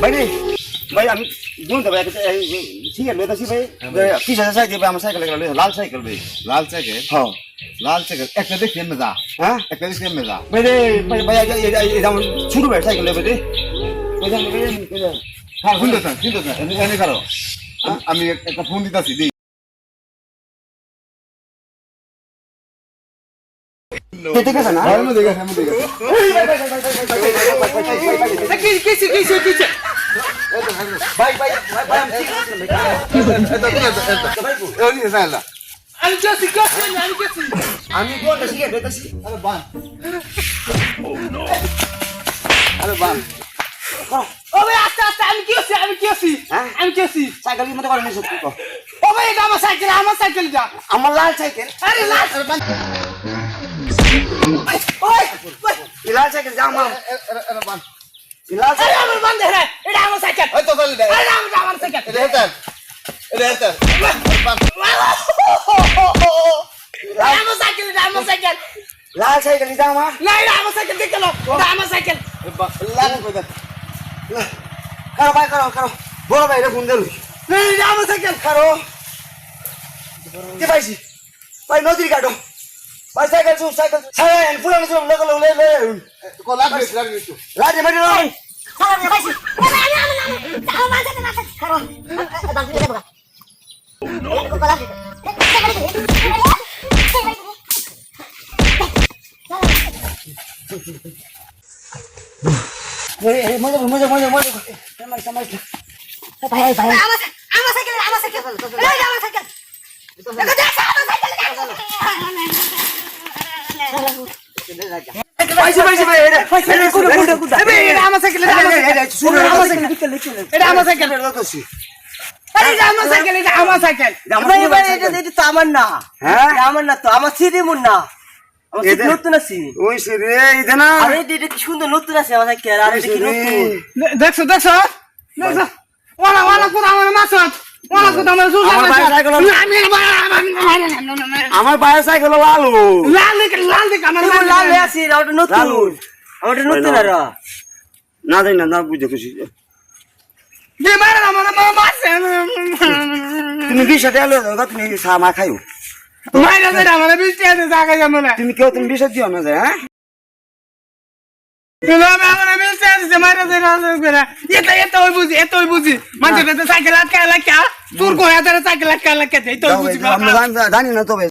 ভাই রে ভাই আমি দুন তো ভাই ঠিক আছে বেতাছি ভাই পিছে সাইকেল ভাই আমার সাইকেল লাল সাইকেল ভাই। লাল সাইকেল? হ্যাঁ। লাল সাইকেল একটা দেখি এমনি যা হ্যাঁ? একটা দেখি এমনি যা ভাই রে ভাই ভাই আমার ছোট ভাই সাইকেল ভাই রে হ্যাঁ শুনতে চান শুনতে চান। এনে এনে আমি একটা ফোন দিতেছি ঠিক আছে না হ্যাঁ, আমি দেখে আমি দেখে কিসে কিসে কিসে ভাই ভাই ভাই আমি ঠিক আছে ভাই আমি কেসি কেসি আমি কেসি আমি কোন ঠিক আছে বেতাছি আরে বান আরে বান ও ভাই আস্তে আস্তে আমি কেসি আমি কেসি হ্যাঁ? আমি কেসি সাইকেল কি মতো করে নিছ তুই ও ভাই এটা আমার সাইকেল আমার সাইকেল যা আমার লাল সাইকেল আরে লাল ওই ওই। লাল সাইকেল যা আমার আরে বান। লাল আরে সাইকেল আমার বন্ধ রে এটা আমার সাইকেল এই তো চলে দে। আরে আমার আমার সাইকেল এটা হেতার। এটা হেতার। আমার সাইকেল এটা আমার সাইকেল লাল সাইকেল যা আমার না এটা আমার সাইকেল দেখে লো এটা আমার সাইকেল লাগা কই দে কারও ভাই কারও কারও। বড় ভাই রে ফোন দিল না এটা আমার সাইকেল কারও? কে পাইছি? ভাই নদীর কাটো। ভাই সাইকেল চুপ সাইকেল সাইকেল পুরানো চুপ লগো লগো লে লাগবে লাগবে একটু লাজে মারি নয় মজা মজা মজা মজা ভাই এটা আমার সাইকেল আমার সাইকেল আমার সাইকেল আমার সাইকেল আরে এটা আমার সাইকেল এটা আমার সাইকেল ভাই ভাই এটা এটা তো আমার না হ্যাঁ এটা আমার না তো আমার সিরি মুন না আমার সিরি এটা- নতুন আছে ওই সে রে এটা না আরে এটা এটা কি সুন্দর নতুন আছে আমার সাইকেল আর এটা কি নতুন দেখছ দেখছ দেখছ ওলা ওলা কোন আমার মাছত ওলা কোন আমার ভাই সাইকেল লাল লাল লাল লাল আছে নতুন। আমার নতুন আর। না জানি না না বুঝে খুশি। তুমি বিশ হাতে আলো তুমি খাইও। তুমি কেউ তুমি বিশ দিও না যায় হ্যাঁ? জানি না তবে